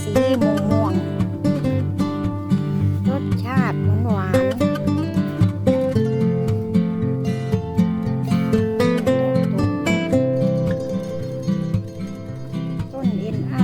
สีม่วงรสชาติหวานหวานต้นเอ็นอา